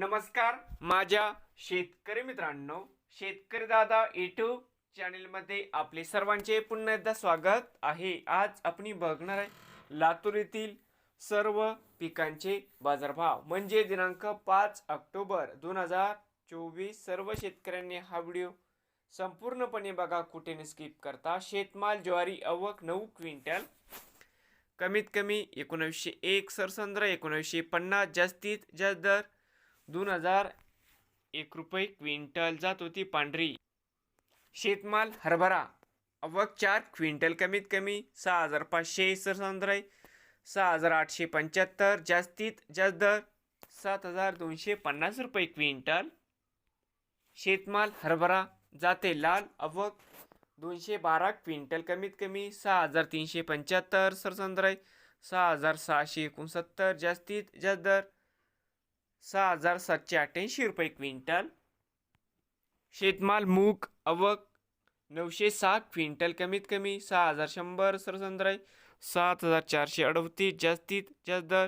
नमस्कार माझ्या शेतकरी मित्रांनो शेतकरी दादा युट्यूब चॅनेलमध्ये आपले सर्वांचे पुन्हा एकदा स्वागत आहे. आज आपण बघणार आहे लातूर येथील सर्व पिकांचे बाजारभाव. म्हणजे दिनांक पाच ऑक्टोबर दोन हजार चोवीस सर्व शेतकऱ्यांनी हा व्हिडिओ संपूर्णपणे बघा. कुठे स्किप करता? शेतमाल ज्वारी अवक नऊ क्विंटल. कमीत कमी एकोणावीसशे एक सरसंद्र एकोणावीसशे पन्नास जास्तीत जास्त दर दोन हजार एक रुपये क्विंटल जात होती पांढरी. शेतमाल हरभरा. अवक चार क्विंटल कमीत कमी सहा हजार पाचशे सरसंद्र आहे. सहा हजार आठशे पंच्याहत्तर जास्तीत जास्त दर सात हजार दोनशे पन्नास रुपये क्विंटल. शेतमाल हरभरा जाते लाल. अवक दोनशे बारा क्विंटल कमीत कमी सहा हजार तीनशे पंच्याहत्तर सरसंद्र सहा हजार सहाशे एकोणसत्तर जास्तीत जास्त दर सहा हजार सातशे अठ्ठ्याऐंशी रुपये क्विंटल. शेतमाल मूग अवक नऊशे सहा क्विंटल कमीत कमी सहा हजार शंभर सरसंद्राई सात हजार चारशे अडतीस जास्तीत जास्त दर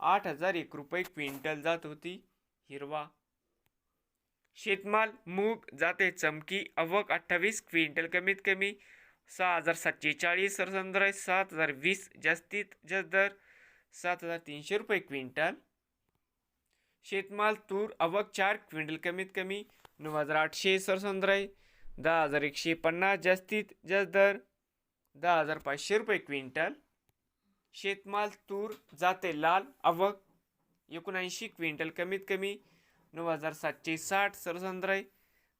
आठ हजार एक रुपये क्विंटल जात होती हिरवा. शेतमाल मूग जाते चमकी अवक अठ्ठावीस क्विंटल कमीत कमी सहा हजार सातशे चाळीस सरसंद्राई सात हजार वीस जास्तीत जास्त दर सात हजार तीनशे रुपये क्विंटल. शेतमाल तूर अवक चार क्विंटल कमीत कमी नऊ हजार आठशे सरसंद्र दहा हजार एकशे पन्नास जास्तीत जास्त दर दहा हजार पाचशे रुपये क्विंटल. शेतमाल तूर जाते लाल अवक एकोणऐंशी क्विंटल कमीत कमी नऊ हजार सातशे साठ सरसंद्र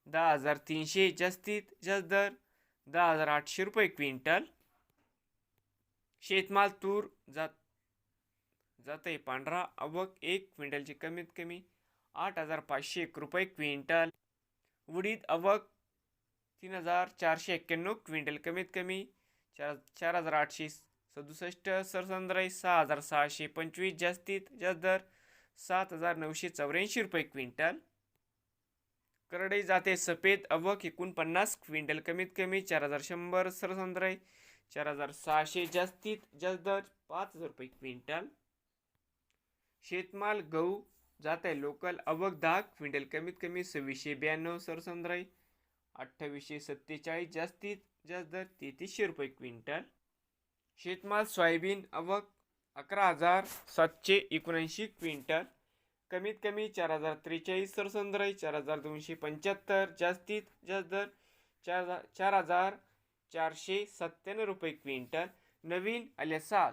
दहा हजार तीनशे जास्तीत जास्त दर दहा हजार आठशे रुपये क्विंटल. शेतमाल तूर जात जाते पांढरा आवक एक क्विंटलची कमीत कमी आठ हजार पाचशे एक रुपये क्विंटल. उडीद अवक तीन हजार चारशे एक्क्याण्णव क्विंटल कमीत कमी चार चार हजार आठशे सदुसष्ट सरसंद्राई सहा हजार सहाशे पंचवीस जास्तीत जास्त दर सात हजार नऊशे चौऱ्याऐंशी रुपये क्विंटल. करडई जाते सफेद अवक एकोणपन्नास क्विंटल कमीत कमी चार हजार शंभर सरसंद्राई चार हजार सहाशे जास्तीत जास्त दर पाच हजार रुपये क्विंटल. शेतमाल गहू जात आहे लोकल अवक दहा क्विंटल कमीत कमी सव्वीसशे ब्याण्णव सरसंद्राई अठ्ठावीसशे सत्तेचाळीस जास्तीत जास्त दर तेहतीसशे रुपये क्विंटल. शेतमाल सोयाबीन अवक अकरा हजार सातशे एकोणऐंशी क्विंटल. कमीत कमी चार हजार त्रेचाळीस सरसंद्राई चार हजार दोनशे पंच्याहत्तर जास्तीत जास्त दर चार हजार चार हजार चारशे सत्त्याण्णव रुपये क्विंटल. नवीन आल्या सात